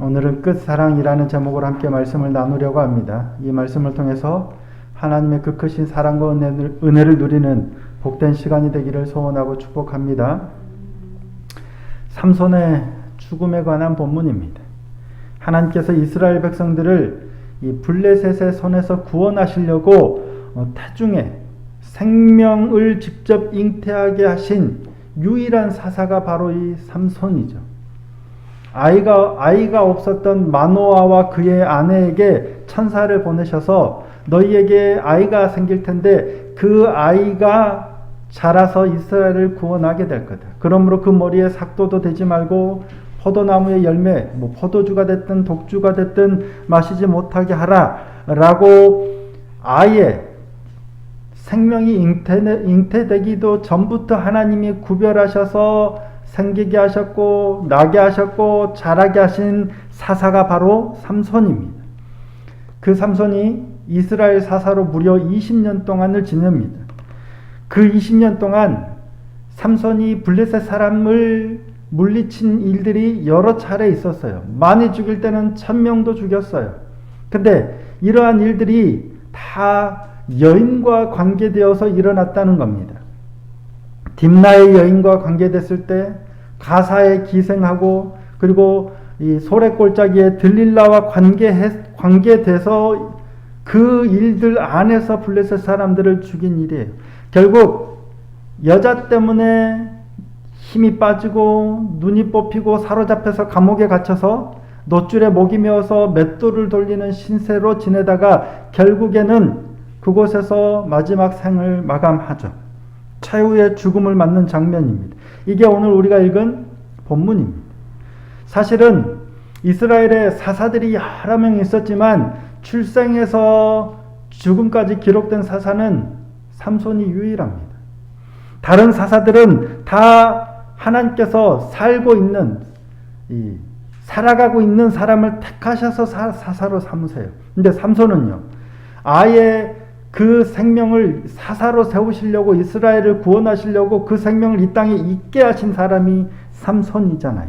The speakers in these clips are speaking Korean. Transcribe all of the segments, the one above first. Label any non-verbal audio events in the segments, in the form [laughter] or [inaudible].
오늘은 끝사랑이라는 제목으로 함께 말씀을 나누려고 합니다. 이 말씀을 통해서 하나님의 그 크신 사랑과 은혜를, 누리는 복된 시간이 되기를 소원하고 축복합니다. 삼손의 죽음에 관한 본문입니다. 하나님께서 이스라엘 백성들을 이 블레셋의 손에서 구원하시려고 어, 태중에 생명을 직접 잉태하게 하신 유일한 사사가 바로 이 삼손이죠. 아이가 아이가 없었던 마노아와 그의 아내에게 천사를 보내셔서 너희에게 아이가 생길 텐데 그 아이가 자라서 이스라엘을 구원하게 될 거다. 그러므로 그 머리에 삭도도 되지 말고 포도나무의 열매, 뭐 포도주가 됐든 독주가 됐든 마시지 못하게 하라라고 아예 생명이 잉태, 잉태되기도 전부터 하나님이 구별하셔서 생기게 하셨고 나게 하셨고 자라게 하신 사사가 바로 삼손입니다. 그 삼손이 이스라엘 사사로 무려 20년 동안을 지냅니다. 그 20년 동안 삼손이 블레셋 사람을 물리친 일들이 여러 차례 있었어요. 많이 죽일 때는 천 명도 죽였어요. 근데 이러한 일들이 다 여인과 관계되어서 일어났다는 겁니다. 딥나의 여인과 관계됐을 때 가사에 기생하고 그리고 이 소래골짜기에 들릴라와 관계 관계돼서 그 일들 안에서 블레셋 사람들을 죽인 일이에요. 결국 여자 때문에 힘이 빠지고 눈이 뽑히고 사로잡혀서 감옥에 갇혀서 노줄에 목이 메어서 맷돌을 돌리는 신세로 지내다가 결국에는 그곳에서 마지막 생을 마감하죠. 최후의 죽음을 맞는 장면입니다. 이게 오늘 우리가 읽은 본문입니다. 사실은 이스라엘의 사사들이 여러 명 있었지만 출생에서 죽음까지 기록된 사사는 삼손이 유일합니다. 다른 사사들은 다 하나님께서 살고 있는 이 살아가고 있는 사람을 택하셔서 사, 사로 삼으세요. 근데 삼손은요. 아예 그 생명을 사사로 세우시려고 이스라엘을 구원하시려고 그 생명을 이 땅에 있게 하신 사람이 삼손이잖아요.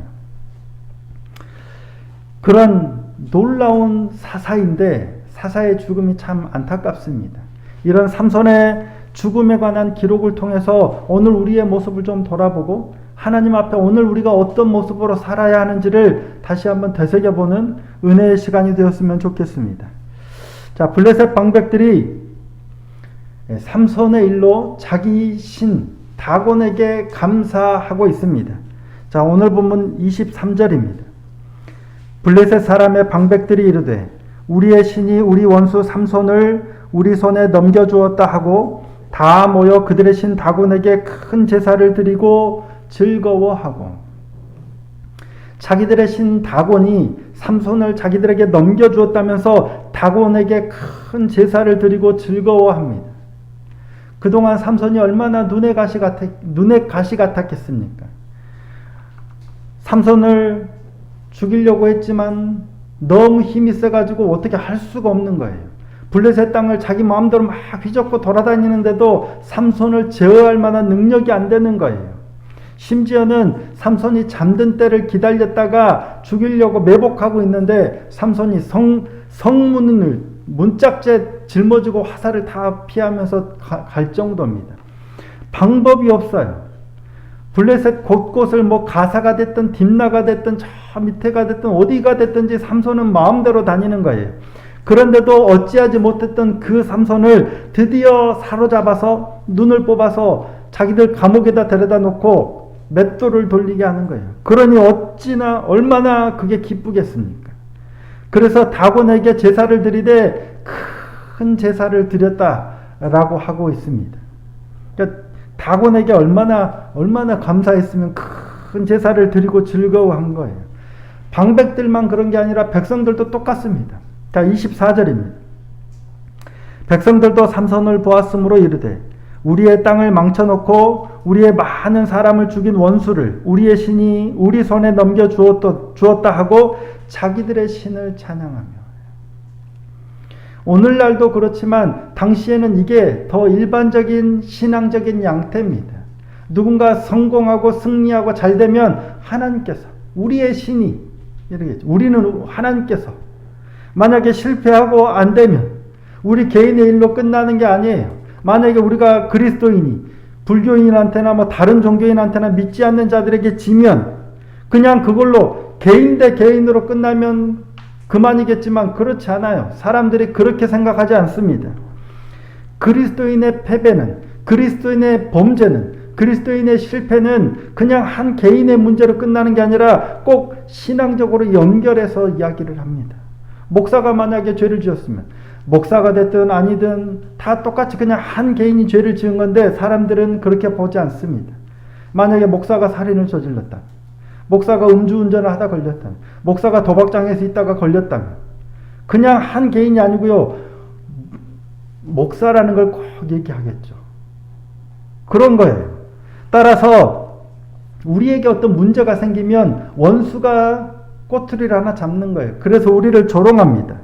그런 놀라운 사사인데 사사의 죽음이 참 안타깝습니다. 이런 삼손의 죽음에 관한 기록을 통해서 오늘 우리의 모습을 좀 돌아보고 하나님 앞에 오늘 우리가 어떤 모습으로 살아야 하는지를 다시 한번 되새겨보는 은혜의 시간이 되었으면 좋겠습니다. 자, 블레셋 방백들이 삼손의 일로 자기 신 다곤에게 감사하고 있습니다. 자, 오늘 본문 23절입니다. 블레셋 사람의 방백들이 이르되 우리의 신이 우리 원수 삼손을 우리 손에 넘겨 주었다 하고 다 모여 그들의 신 다곤에게 큰 제사를 드리고 즐거워하고 자기들의 신 다곤이 삼손을 자기들에게 넘겨 주었다면서 다곤에게 큰 제사를 드리고 즐거워합니다. 그동안 삼손이 얼마나 눈에 가시 같았, 눈에 가시 같았겠습니까? 삼손을 죽이려고 했지만 너무 힘이 세가지고 어떻게 할 수가 없는 거예요. 블레셋 땅을 자기 마음대로 막 휘젓고 돌아다니는데도 삼손을 제어할 만한 능력이 안 되는 거예요. 심지어는 삼손이 잠든 때를 기다렸다가 죽이려고 매복하고 있는데 삼손이 성, 성문을 문짝제 짊어지고 화살을 다 피하면서 가, 갈 정도입니다. 방법이 없어요. 블레셋 곳곳을 뭐 가사가 됐든 딥나가 됐든 저 밑에가 됐든 어디가 됐든지 삼손은 마음대로 다니는 거예요. 그런데도 어찌하지 못했던 그 삼손을 드디어 사로잡아서 눈을 뽑아서 자기들 감옥에다 데려다 놓고 맷돌을 돌리게 하는 거예요. 그러니 어찌나 얼마나 그게 기쁘겠습니까? 그래서 다곤에게 제사를 드리되 큰 제사를 드렸다라고 하고 있습니다. 그러니까 다곤에게 얼마나 얼마나 감사했으면 큰 제사를 드리고 즐거워한 거예요. 방백들만 그런 게 아니라 백성들도 똑같습니다. 자, 24절입니다. 백성들도 삼손을 보았으므로 이르되 우리의 땅을 망쳐놓고 우리의 많은 사람을 죽인 원수를 우리의 신이 우리 손에 넘겨 주었다 하고 자기들의 신을 찬양하며 오늘날도 그렇지만 당시에는 이게 더 일반적인 신앙적인 양태입니다. 누군가 성공하고 승리하고 잘 되면 하나님께서 우리의 신이 이러겠죠. 우리는 하나님께서 만약에 실패하고 안 되면 우리 개인의 일로 끝나는 게 아니에요. 만약에 우리가 그리스도인이 불교인한테나 뭐 다른 종교인한테나 믿지 않는 자들에게 지면 그냥 그걸로 개인 대 개인으로 끝나면 그만이겠지만 그렇지 않아요. 사람들이 그렇게 생각하지 않습니다. 그리스도인의 패배는 그리스도인의 범죄는 그리스도인의 실패는 그냥 한 개인의 문제로 끝나는 게 아니라 꼭 신앙적으로 연결해서 이야기를 합니다. 목사가 만약에 죄를 지었으면 목사가 됐든 아니든 다 똑같이 그냥 한 개인이 죄를 지은 건데 사람들은 그렇게 보지 않습니다. 만약에 목사가 살인을 저질렀다. 목사가 음주운전을 하다 걸렸다. 목사가 도박장에서 있다가 걸렸다면 그냥 한 개인이 아니고요. 목사라는 걸 꼭 얘기하겠죠. 그런 거예요. 따라서 우리에게 어떤 문제가 생기면 원수가 꼬투리를 하나 잡는 거예요. 그래서 우리를 조롱합니다.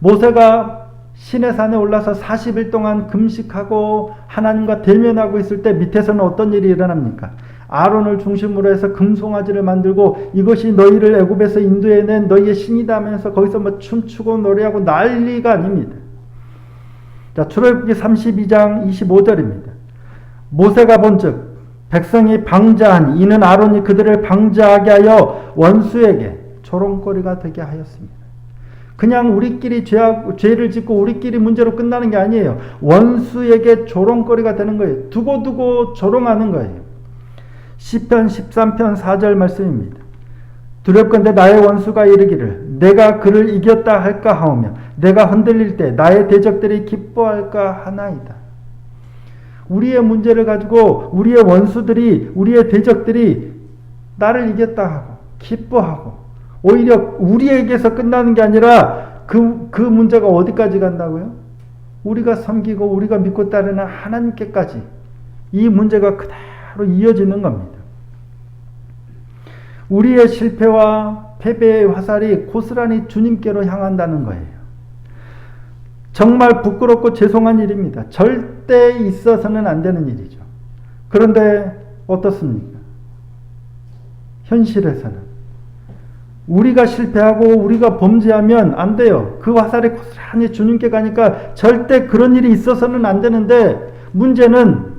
모세가 신의 산에 올라서 40일 동안 금식하고 하나님과 대면하고 있을 때 밑에서는 어떤 일이 일어납니까? 아론을 중심으로 해서 금송아지를 만들고 이것이 너희를 애굽에서 인도해낸 너희의 신이다 하면서 거기서 뭐 춤추고 노래하고 난리가 아닙니다. 자, 출애굽기 32장 25절입니다. 모세가 본즉 백성이 방자하니 이는 아론이 그들을 방자하게 하여 원수에게 조롱거리가 되게 하였습니다. 그냥 우리끼리 죄하고, 죄를 짓고 우리끼리 문제로 끝나는 게 아니에요. 원수에게 조롱거리가 되는 거예요. 두고두고 조롱하는 거예요. 시편 13편 4절 말씀입니다. 두렵건대 나의 원수가 이르기를 내가 그를 이겼다 할까 하오며 내가 흔들릴 때 나의 대적들이 기뻐할까 하나이다. 우리의 문제를 가지고 우리의 원수들이 우리의 대적들이 나를 이겼다 하고 기뻐하고 오히려 우리에게서 끝나는 게 아니라 그, 그 문제가 어디까지 간다고요? 우리가 섬기고 우리가 믿고 따르는 하나님께까지 이 문제가 그대로 이어지는 겁니다. 우리의 실패와 패배의 화살이 고스란히 주님께로 향한다는 거예요. 정말 부끄럽고 죄송한 일입니다. 절대 있어서는 안 되는 일이죠. 그런데 어떻습니까? 현실에서는 우리가 실패하고 우리가 범죄하면 안 돼요. 그 화살이 고스란히 주님께 가니까 절대 그런 일이 있어서는 안 되는데 문제는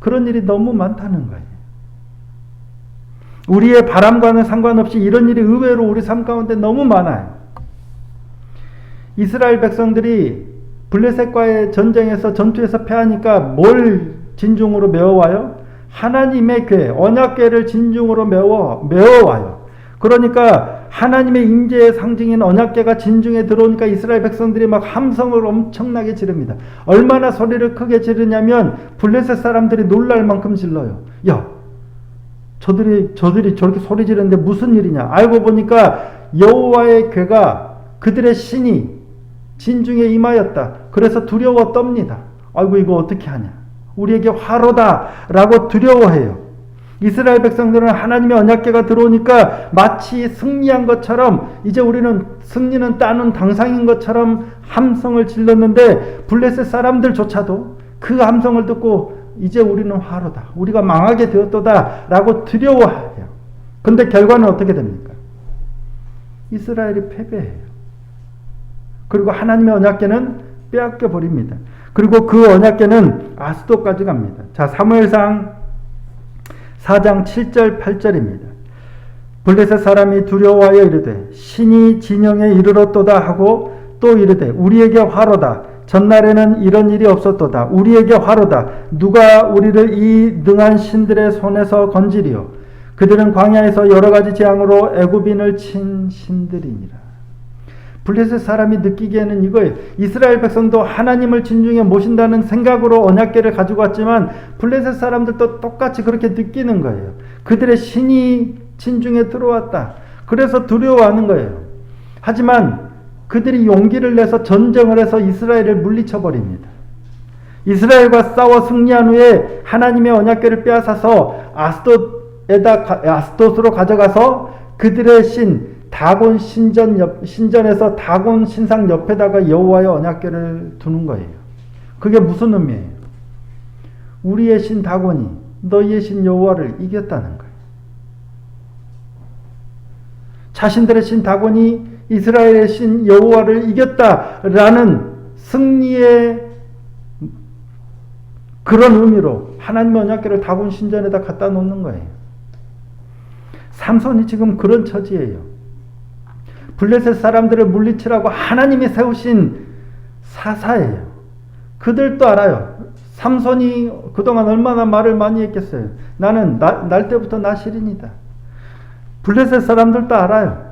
그런 일이 너무 많다는 거예요. 우리의 바람과는 상관없이 이런 일이 의외로 우리 삶 가운데 너무 많아요. 이스라엘 백성들이 블레셋과의 전쟁에서 전투에서 패하니까 뭘 진중으로 메워와요? 하나님의 궤, 언약궤를 진중으로 메워 메워와요. 그러니까 하나님의 임재의 상징인 언약궤가 진중에 들어오니까 이스라엘 백성들이 막 함성을 엄청나게 지릅니다. 얼마나 소리를 크게 지르냐면 블레셋 사람들이 놀랄 만큼 질러요. 야, 저들이 저들이 저렇게 소리 지르는데 무슨 일이냐? 알고 보니까 여호와의 궤가 그들의 신이 진중에 임하였다. 그래서 두려워 떱니다. 아이고 이거 어떻게 하냐? 우리에게 화로다라고 두려워해요. 이스라엘 백성들은 하나님의 언약궤가 들어오니까 마치 승리한 것처럼 이제 우리는 승리는 따는 당상인 것처럼 함성을 질렀는데 블레셋 사람들조차도 그 함성을 듣고 이제 우리는 화로다. 우리가 망하게 되었도다 라고 두려워해요. 근데 결과는 어떻게 됩니까? 이스라엘이 패배해요. 그리고 하나님의 언약궤는 빼앗겨 버립니다. 그리고 그 언약궤는 아스도까지 갑니다. 자, 사무엘상 4장 7절 8절입니다. 블레셋 사람이 두려워하여 이르되 신이 진영에 이르렀도다 하고 또 이르되 우리에게 화로다. 전날에는 이런 일이 없었도다. 우리에게 화로다. 누가 우리를 이 능한 신들의 손에서 건지리요? 그들은 광야에서 여러 가지 재앙으로 애굽인을 친 신들이니라 블레셋 사람이 느끼기에는 이거예요. 이스라엘 백성도 하나님을 진중에 모신다는 생각으로 언약계를 가지고 왔지만 블레셋 사람들도 똑같이 그렇게 느끼는 거예요. 그들의 신이 진중에 들어왔다. 그래서 두려워하는 거예요. 하지만 그들이 용기를 내서 전쟁을 해서 이스라엘을 물리쳐 버립니다. 이스라엘과 싸워 승리한 후에 하나님의 언약궤를 빼앗아서 아스돗에다 아스돗으로 가져가서 그들의 신 다곤 신전 옆, 신전에서 다곤 신상 옆에다가 여호와의 언약궤를 두는 거예요. 그게 무슨 의미예요? 우리의 신 다곤이 너희의 신 여호와를 이겼다는 거예요. 자신들의 신 다곤이 이스라엘의 신 여호와를 이겼다라는 승리의 그런 의미로 하나님의 언약궤를 다곤 신전에다 갖다 놓는 거예요. 삼손이 지금 그런 처지예요. 블레셋 사람들을 물리치라고 하나님이 세우신 사사예요. 그들도 알아요. 삼손이 그동안 얼마나 말을 많이 했겠어요. 나는 나, 날 때부터 나실인이다. 블레셋 사람들도 알아요.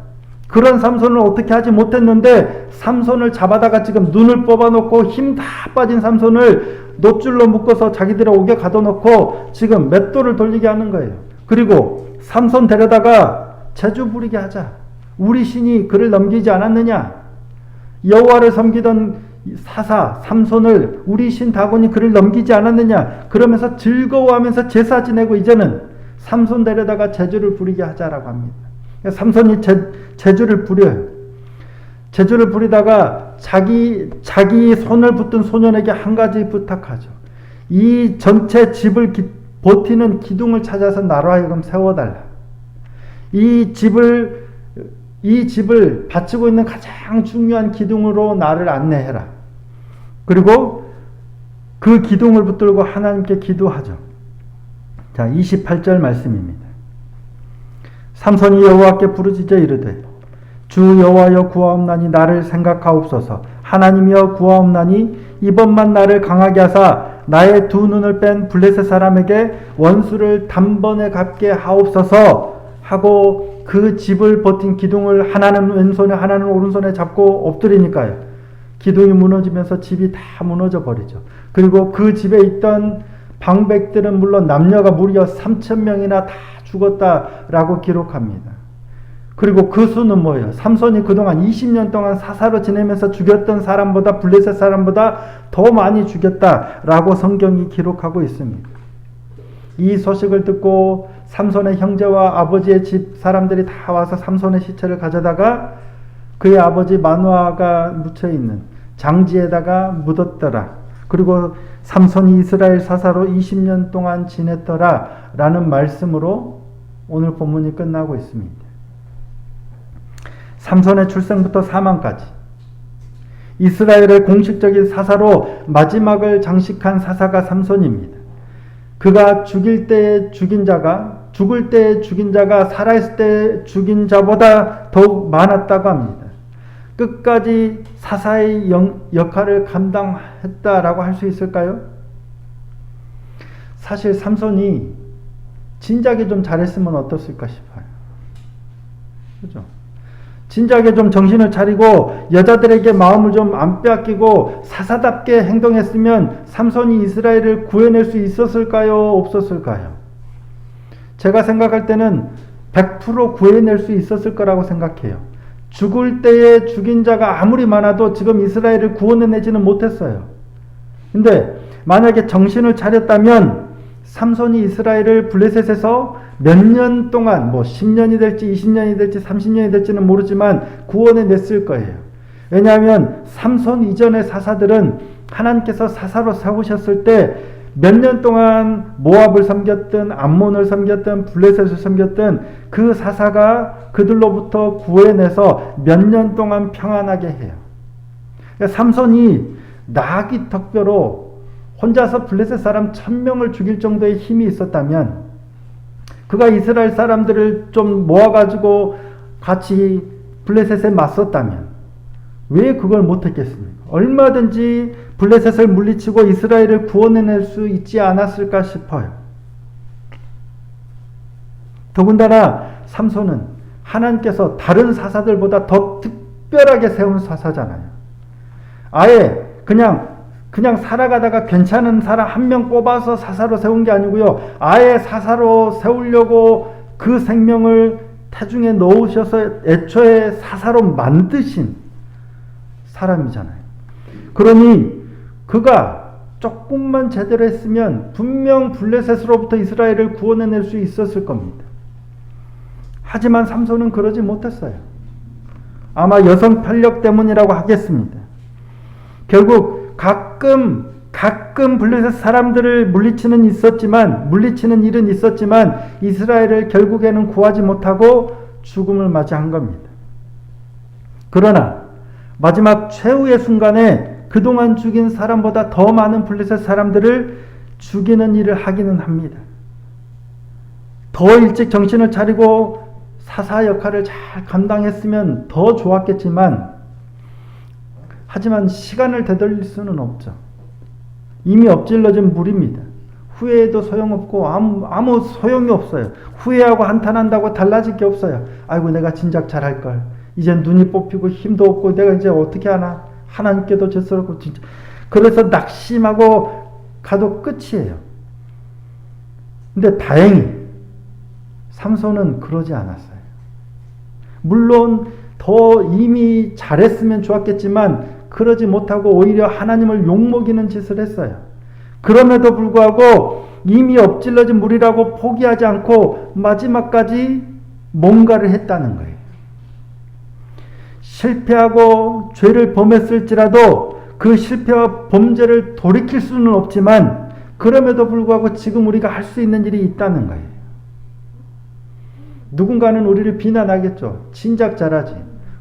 그런 삼손을 어떻게 하지 못했는데 삼손을 잡아다가 지금 눈을 뽑아놓고 힘 다 빠진 삼손을 노줄로 묶어서 자기들의 옥에 가둬놓고 지금 맷돌을 돌리게 하는 거예요. 그리고 삼손 데려다가 제주 부리게 하자. 우리 신이 그를 넘기지 않았느냐? 여호와를 섬기던 사사 삼손을 우리 신 다곤이 그를 넘기지 않았느냐? 그러면서 즐거워하면서 제사 지내고 이제는 삼손 데려다가 제주를 부리게 하자라고 합니다. 삼손이 제, 제주를 부려요. 제주를 부리다가 자기 자기 손을 붙든 소년에게 한 가지 부탁하죠. 이 전체 집을 기, 버티는 기둥을 찾아서 나로 하여금 세워달라. 이 집을 이 집을 바치고 있는 가장 중요한 기둥으로 나를 안내해라. 그리고 그 기둥을 붙들고 하나님께 기도하죠. 자, 28절 말씀입니다. 삼손이 여호와께 부르짖어 이르되 주 여호와여 구하옵나니 나를 생각하옵소서 하나님이여 구하옵나니 이번만 나를 강하게 하사 나의 두 눈을 뺀 블레셋 사람에게 원수를 단번에 갚게 하옵소서 하고 그 집을 버틴 기둥을 하나는 왼손에 하나는 오른손에 잡고 엎드리니까요. 기둥이 무너지면서 집이 다 무너져 버리죠. 그리고 그 집에 있던 방백들은 물론 남녀가 무려 3천 명이나 다 죽었다라고 기록합니다. 그리고 그 수는 뭐예요? 삼손이 그동안 20년 동안 사사로 지내면서 죽였던 사람보다 블레셋 사람보다 더 많이 죽였다라고 성경이 기록하고 있습니다. 이 소식을 듣고 삼손의 형제와 아버지의 집 사람들이 다 와서 삼손의 시체를 가져다가 그의 아버지 마누아가 묻혀 있는 장지에다가 묻었더라. 그리고 삼손이 이스라엘 사사로 20년 동안 지냈더라. 라는 말씀으로 오늘 본문이 끝나고 있습니다. 삼손의 출생부터 사망까지 이스라엘의 공식적인 사사로 마지막을 장식한 사사가 삼손입니다. 그가 죽일 때 죽인 자가 죽을 때 죽인 자가 살아있을 때 죽인 자보다 더욱 많았다고 합니다. 끝까지 사사의 영, 역할을 감당했다라고 할 수 있을까요? 사실 삼손이 진작에 좀 잘했으면 어떻을까 싶어요. 그죠? 진작에 좀 정신을 차리고 여자들에게 마음을 좀 안 빼앗기고 사사답게 행동했으면 삼손이 이스라엘을 구해낼 수 있었을까요? 없었을까요? 제가 생각할 때는 100% 구해낼 수 있었을 거라고 생각해요. 죽을 때에 죽인 자가 아무리 많아도 지금 이스라엘을 구원해내지는 못했어요. 근데 만약에 정신을 차렸다면 삼손이 이스라엘을 블레셋에서 몇 년 동안 뭐 10년이 될지 20년이 될지 30년이 될지는 모르지만 구원해 냈을 거예요. 왜냐하면 삼손 이전의 사사들은 하나님께서 사사로 세우셨을 때 몇 년 동안 모압을 섬겼든 암몬을 섬겼든 블레셋을 섬겼든 그 사사가 그들로부터 구해내서 몇 년 동안 평안하게 해요. 그러니까 삼손이 나기 턱뼈로 혼자서 블레셋 사람 천 명을 죽일 정도의 힘이 있었다면 그가 이스라엘 사람들을 좀 모아가지고 같이 블레셋에 맞섰다면 왜 그걸 못했겠습니까? 얼마든지 블레셋을 물리치고 이스라엘을 구원해낼 수 있지 않았을까 싶어요. 더군다나 삼손은 하나님께서 다른 사사들보다 더 특별하게 세운 사사잖아요. 아예 그냥 그냥 살아가다가 괜찮은 사람 한 명 뽑아서 사사로 세운 게 아니고요. 아예 사사로 세우려고 그 생명을 태중에 넣으셔서 애초에 사사로 만드신 사람이잖아요. 그러니 그가 조금만 제대로 했으면 분명 블레셋으로부터 이스라엘을 구원해낼 수 있었을 겁니다. 하지만 삼손은 그러지 못했어요. 아마 여성 편력 때문이라고 하겠습니다. 결국 가끔 가끔 블레셋 사람들을 물리치는 있었지만 물리치는 일은 있었지만 이스라엘을 결국에는 구하지 못하고 죽음을 맞이한 겁니다. 그러나 마지막 최후의 순간에 그동안 죽인 사람보다 더 많은 블레셋 사람들을 죽이는 일을 하기는 합니다. 더 일찍 정신을 차리고 사사 역할을 잘 감당했으면 더 좋았겠지만 하지만 시간을 되돌릴 수는 없죠. 이미 엎질러진 물입니다. 후회해도 소용없고 아무, 아무 소용이 없어요. 후회하고 한탄한다고 달라질 게 없어요. 아이고 내가 진작 잘할 걸. 이제 눈이 뽑히고 힘도 없고 내가 이제 어떻게 하나 하나님께도 죄스럽고 진짜 그래서 낙심하고 가도 끝이에요. 근데 다행히 삼손은 그러지 않았어요. 물론 더 이미 잘했으면 좋았겠지만 그러지 못하고 오히려 하나님을 욕먹이는 짓을 했어요. 그럼에도 불구하고 이미 엎질러진 물이라고 포기하지 않고 마지막까지 뭔가를 했다는 거예요. 실패하고 죄를 범했을지라도 그 실패와 범죄를 돌이킬 수는 없지만 그럼에도 불구하고 지금 우리가 할 수 있는 일이 있다는 거예요. 누군가는 우리를 비난하겠죠. 진작 잘하지.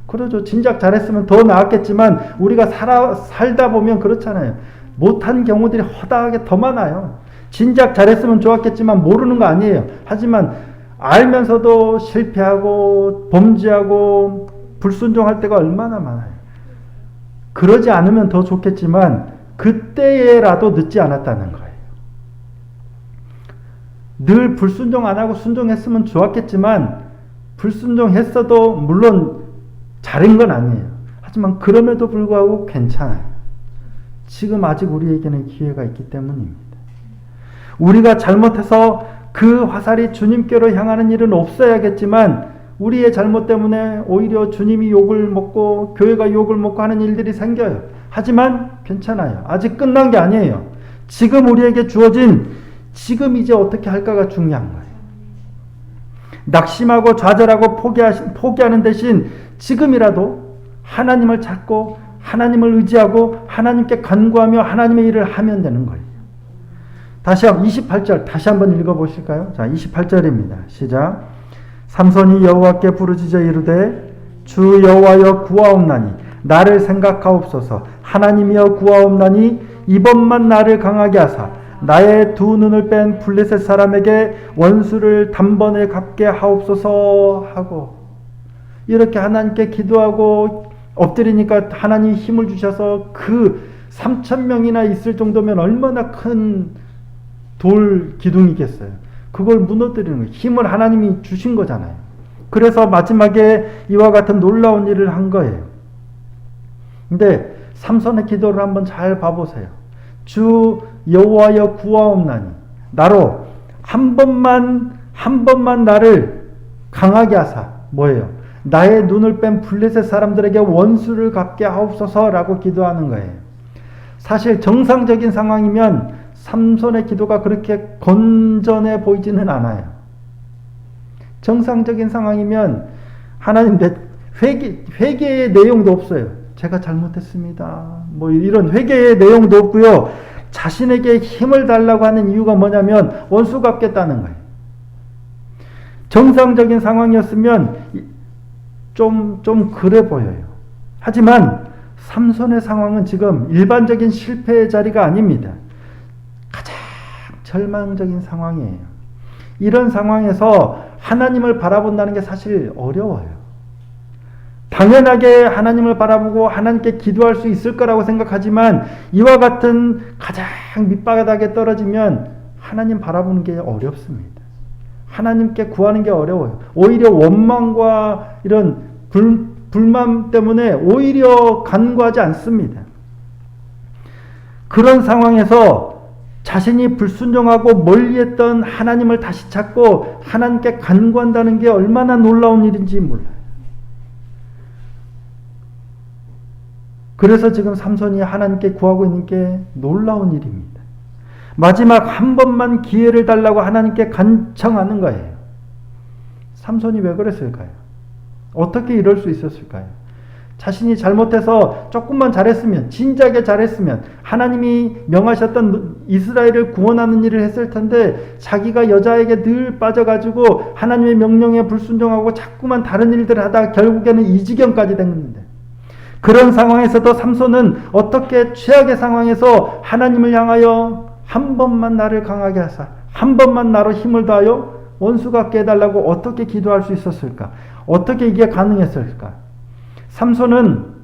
그러죠. 진작 잘했으면 더 나았겠지만 우리가 살아, 살다 보면 그렇잖아요. 못한 경우들이 허다하게 더 많아요. 진작 잘했으면 좋았겠지만 모르는 거 아니에요. 하지만 알면서도 실패하고 범죄하고 불순종할 때가 얼마나 많아요. 그러지 않으면 더 좋겠지만 그때에라도 늦지 않았다는 거예요. 늘 불순종 안 하고 순종했으면 좋았겠지만 불순종했어도 물론 잘한 건 아니에요. 하지만 그럼에도 불구하고 괜찮아요. 지금 아직 우리에게는 기회가 있기 때문입니다. 우리가 잘못해서 그 화살이 주님께로 향하는 일은 없어야겠지만 우리의 잘못 때문에 오히려 주님이 욕을 먹고 교회가 욕을 먹고 하는 일들이 생겨요. 하지만 괜찮아요. 아직 끝난 게 아니에요. 지금 우리에게 주어진 지금 이제 어떻게 할까가 중요한 거예요. 낙심하고 좌절하고 포기하는 대신 지금이라도 하나님을 찾고 하나님을 의지하고 하나님께 간구하며 하나님의 일을 하면 되는 거예요. 다시 한 28절 다시 한번 읽어 보실까요? 자, 28절입니다. 시작. 삼손이 여호와께 부르짖어 이르되 주 여호와여 구하옵나니 나를 생각하옵소서 하나님이여 구하옵나니 이번만 나를 강하게 하사 나의 두 눈을 뺀 블레셋 사람에게 원수를 단번에 갚게 하옵소서 하고 이렇게 하나님께 기도하고 엎드리니까 하나님 힘을 주셔서 그 3천 명이나 있을 정도면 얼마나 큰 돌 기둥이겠어요. 그걸 무너뜨리는 거예요. 힘을 하나님이 주신 거잖아요. 그래서 마지막에 이와 같은 놀라운 일을 한 거예요. 근데 삼손의 기도를 한번 잘 봐보세요. 주 여호와여 구하옵나니 나로 한 번만 한 번만 나를 강하게 하사 뭐예요? 나의 눈을 뺀 블레셋 사람들에게 원수를 갚게 하옵소서라고 기도하는 거예요. 사실 정상적인 상황이면 삼손의 기도가 그렇게 건전해 보이지는 않아요. 정상적인 상황이면 하나님 회개 회개의 내용도 없어요. 제가 잘못했습니다. 뭐 이런 회개의 내용도 없고요. 자신에게 힘을 달라고 하는 이유가 뭐냐면 원수 갚겠다는 거예요. 정상적인 상황이었으면 좀, 좀 그래 보여요. 하지만 삼손의 상황은 지금 일반적인 실패의 자리가 아닙니다. 절망적인 상황이에요. 이런 상황에서 하나님을 바라본다는 게 사실 어려워요. 당연하게 하나님을 바라보고 하나님께 기도할 수 있을 거라고 생각하지만 이와 같은 가장 밑바닥에 떨어지면 하나님 바라보는 게 어렵습니다. 하나님께 구하는 게 어려워요. 오히려 원망과 이런 불, 불만 때문에 오히려 간구하지 않습니다. 그런 상황에서 자신이 불순종하고 멀리했던 하나님을 다시 찾고 하나님께 간구한다는 게 얼마나 놀라운 일인지 몰라요. 그래서 지금 삼손이 하나님께 구하고 있는 게 놀라운 일입니다. 마지막 한 번만 기회를 달라고 하나님께 간청하는 거예요. 삼손이 왜 그랬을까요? 어떻게 이럴 수 있었을까요? 자신이 잘못해서 조금만 잘했으면, 진작에 잘했으면, 하나님이 명하셨던 이스라엘을 구원하는 일을 했을 텐데, 자기가 여자에게 늘 빠져가지고, 하나님의 명령에 불순종하고, 자꾸만 다른 일들을 하다가 결국에는 이 지경까지 된 건데, 그런 상황에서도 삼손은 어떻게 최악의 상황에서 하나님을 향하여 한 번만 나를 강하게 하사, 한 번만 나로 힘을 다하여 원수가 깨달라고 어떻게 기도할 수 있었을까? 어떻게 이게 가능했을까? 삼손은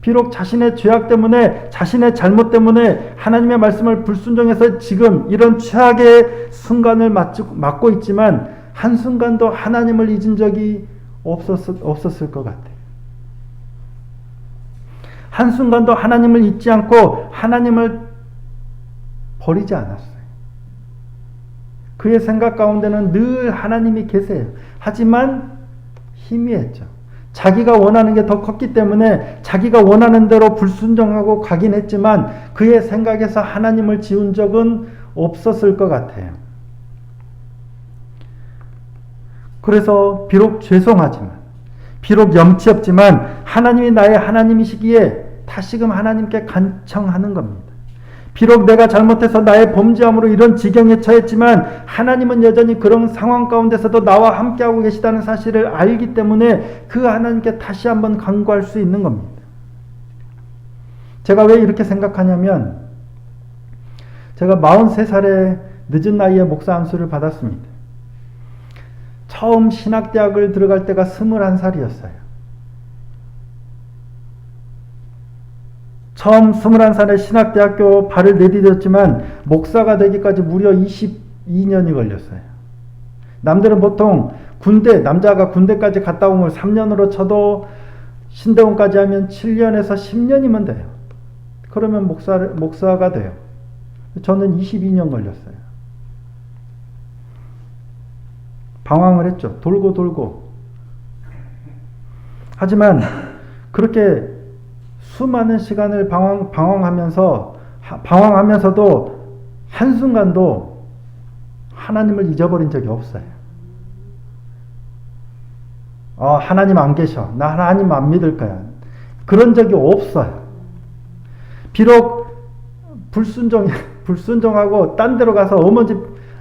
비록 자신의 죄악 때문에 자신의 잘못 때문에 하나님의 말씀을 불순종해서 지금 이런 최악의 순간을 맞고 있지만 한순간도 하나님을 잊은 적이 없었, 없었을 것 같아요. 한순간도 하나님을 잊지 않고 하나님을 버리지 않았어요. 그의 생각 가운데는 늘 하나님이 계세요. 하지만 희미했죠. 자기가 원하는 게 더 컸기 때문에 자기가 원하는 대로 불순종하고 가긴 했지만 그의 생각에서 하나님을 지운 적은 없었을 것 같아요. 그래서 비록 죄송하지만, 비록 염치 없지만 하나님이 나의 하나님이시기에 다시금 하나님께 간청하는 겁니다. 비록 내가 잘못해서 나의 범죄함으로 이런 지경에 처했지만 하나님은 여전히 그런 상황 가운데서도 나와 함께하고 계시다는 사실을 알기 때문에 그 하나님께 다시 한번 간구할 수 있는 겁니다. 제가 왜 이렇게 생각하냐면 제가 43살에 늦은 나이에 목사 안수를 받았습니다. 처음 신학대학을 들어갈 때가 21살이었어요. 처음 21살에 신학대학교 발을 내디뎠지만 목사가 되기까지 무려 22년이 걸렸어요. 남들은 보통 군대, 남자가 군대까지 갔다 온걸 3년으로 쳐도 신대원까지 하면 7년에서 10년이면 돼요. 그러면 목사, 목사가 돼요. 저는 22년 걸렸어요. 방황을 했죠. 돌고 돌고. 하지만 그렇게 수많은 시간을 방황, 방황하면서, 방황하면서도 한순간도 하나님을 잊어버린 적이 없어요. 어, 하나님 안 계셔. 나 하나님 안 믿을 거야. 그런 적이 없어요. 비록 불순종, [laughs] 불순종하고 딴 데로 가서 어머니,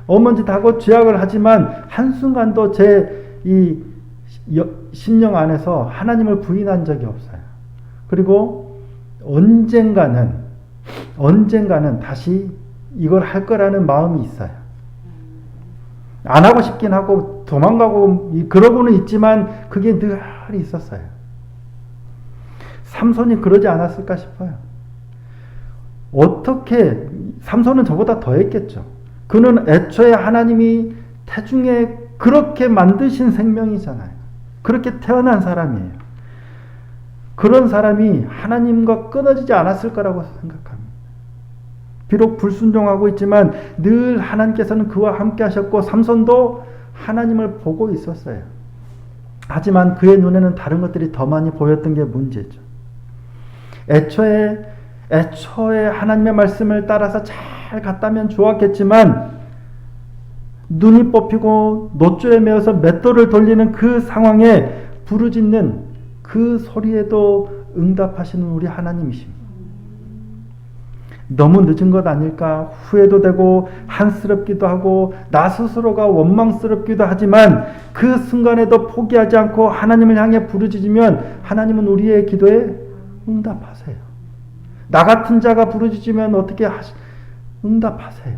어머니 하고 죄악을 하지만 한순간도 제 이 심령 안에서 하나님을 부인한 적이 없어요. 그리고 언젠가는 언젠가는 다시 이걸 할 거라는 마음이 있어요. 안 하고 싶긴 하고 도망가고 그러고는 있지만 그게 늘 있었어요. 삼손이 그러지 않았을까 싶어요. 어떻게 삼손은 저보다 더 했겠죠. 그는 애초에 하나님이 태중에 그렇게 만드신 생명이잖아요. 그렇게 태어난 사람이에요. 그런 사람이 하나님과 끊어지지 않았을 거라고 생각합니다. 비록 불순종하고 있지만 늘 하나님께서는 그와 함께 하셨고 삼손도 하나님을 보고 있었어요. 하지만 그의 눈에는 다른 것들이 더 많이 보였던 게 문제죠. 애초에 애초에 하나님의 말씀을 따라서 잘 갔다면 좋았겠지만 눈이 뽑히고 노줄에 매어서 맷돌을 돌리는 그 상황에 부르짖는 그 소리에도 응답하시는 우리 하나님이십니다. 너무 늦은 것 아닐까 후회도 되고 한스럽기도 하고 나 스스로가 원망스럽기도 하지만 그 순간에도 포기하지 않고 하나님을 향해 부르짖으면 하나님은 우리의 기도에 응답하세요. 나 같은 자가 부르짖으면 어떻게 하시, 응답하세요.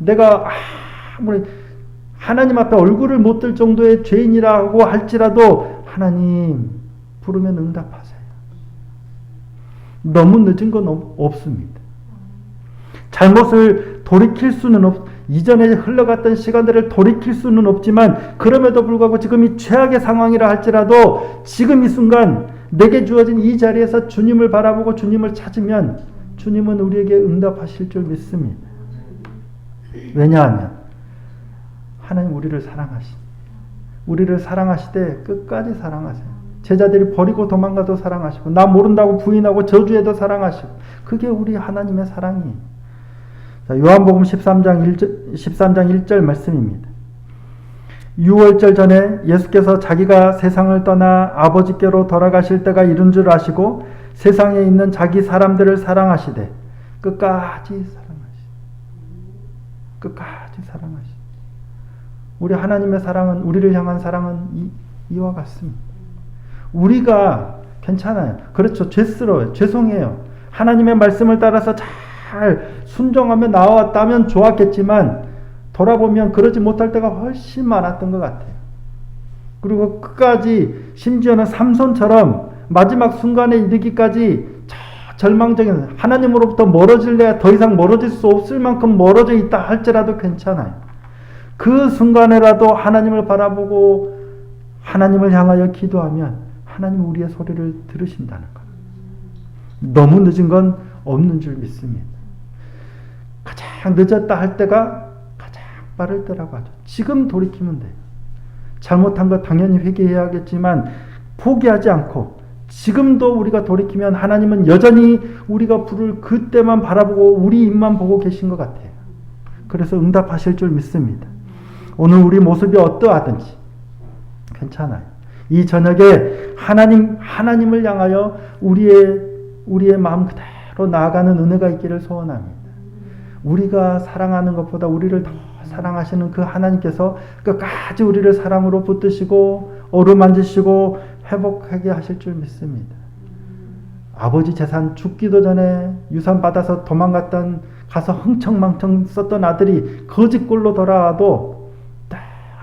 내가 아무리 하나님 앞에 얼굴을 못 들 정도의 죄인이라고 할지라도 하나님 부르면 응답하세요. 너무 늦은 건 없습니다. 잘못을 돌이킬 수는 없, 이전에 흘러갔던 시간들을 돌이킬 수는 없지만, 그럼에도 불구하고 지금 이 최악의 상황이라 할지라도, 지금 이 순간, 내게 주어진 이 자리에서 주님을 바라보고 주님을 찾으면, 주님은 우리에게 응답하실 줄 믿습니다. 왜냐하면, 하나님 우리를 사랑하십니다. 우리를 사랑하시되 끝까지 사랑하세요. 제자들이 버리고 도망가도 사랑하시고 나 모른다고 부인하고 저주해도 사랑하시고 그게 우리 하나님의 사랑이. 자, 요한복음 13장 1절, 13장 1절 말씀입니다. 6월절 전에 예수께서 자기가 세상을 떠나 아버지께로 돌아가실 때가 이른 줄 아시고 세상에 있는 자기 사람들을 사랑하시되 끝까지 사랑하시. 끝까지 사랑하시. 우리 하나님의 사랑은 우리를 향한 사랑은 이, 이와 같습니다. 우리가 괜찮아요. 그렇죠. 죄스러워요. 죄송해요. 하나님의 말씀을 따라서 잘 순종하며 나왔다면 좋았겠지만 돌아보면 그러지 못할 때가 훨씬 많았던 것 같아요. 그리고 끝까지 심지어는 삼손처럼 마지막 순간에 이르기까지 저 절망적인 하나님으로부터 멀어질래야 더 이상 멀어질 수 없을 만큼 멀어져 있다 할지라도 괜찮아요. 그 순간에라도 하나님을 바라보고 하나님을 향하여 기도하면 하나님 우리의 소리를 들으신다는 것. 너무 늦은 건 없는 줄 믿습니다. 가장 늦었다 할 때가 가장 빠를 때라고 하죠. 지금 돌이키면 돼요. 잘못한 거 당연히 회개해야겠지만 포기하지 않고 지금도 우리가 돌이키면 하나님은 여전히 우리가 부를 그때만 바라보고 우리 입만 보고 계신 것 같아요. 그래서 응답하실 줄 믿습니다. 오늘 우리 모습이 어떠하든지 괜찮아요. 이 저녁에 하나님 하나님을 향하여 우리의 우리의 마음 그대로 나아가는 은혜가 있기를 소원합니다. 우리가 사랑하는 것보다 우리를 더 사랑하시는 그 하나님께서 끝까지 우리를 사랑으로 붙드시고 어루만지시고 회복하게 하실 줄 믿습니다. 아버지 재산 죽기도 전에 유산 받아서 도망갔던 가서 흥청망청 썼던 아들이 거짓골로 돌아와도 딱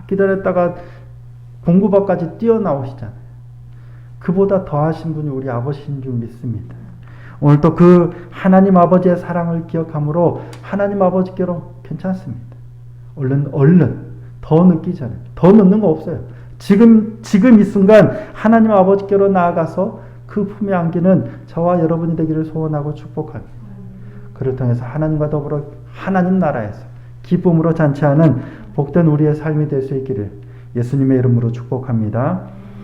기다렸다가 공구박까지 뛰어나오시잖아요. 그보다 더하신 분이 우리 아버지인 줄 믿습니다. 오늘 또그 하나님 아버지의 사랑을 기억함으로 하나님 아버지께로 괜찮습니다. 얼른 얼른 더 늦기 전에 더 늦는 거 없어요. 지금 지금 이 순간 하나님 아버지께로 나아가서 그 품에 안기는 저와 여러분이 되기를 소원하고 축복합니다. 그를 통해서 하나님과 더불어 하나님 나라에서 기쁨으로 잔치하는 복된 우리의 삶이 될 수 있기를 예수님의 이름으로 축복합니다.